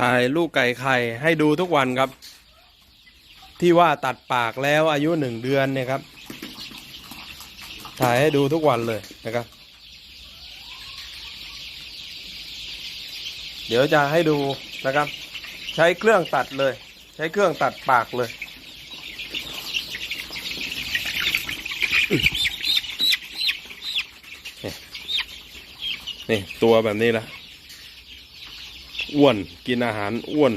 ถ่ายลูกไก่ไข่ให้ดูทุกวันครับ ที่ว่าตัดปากแล้วอายุหนึ่งเดือนเนี่ยครับ ถ่ายให้ดูทุกวันเลยนะครับ เดี๋ยวจะให้ดูนะครับ ใช้เครื่องตัดเลย ใช้เครื่องตัดปากเลยนี่ตัวแบบนี้ละ อ้วน กินอาหารอ้วน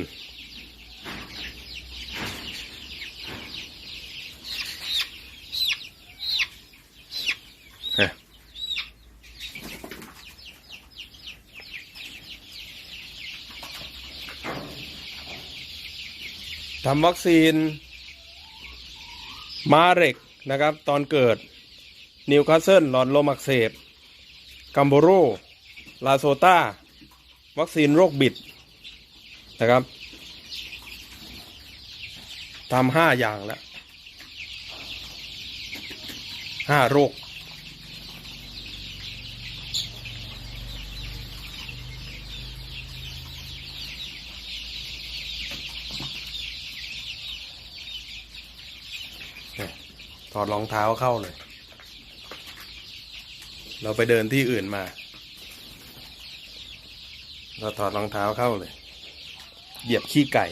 ทำวัคซีน มาเร็กนะครับ ตอนเกิด นิวคาสเซิลหลอดลมอักเสบ กัมโบโร ลาโซตา วัคซีนโรคบิดนะครับทำห้าอย่างแล้วห้าโรค ถอดรองเท้าเข้าเลย เราไปเดินที่อื่นมา เราถอดรองเท้าเข้าเลย เหยียบขี้ไก่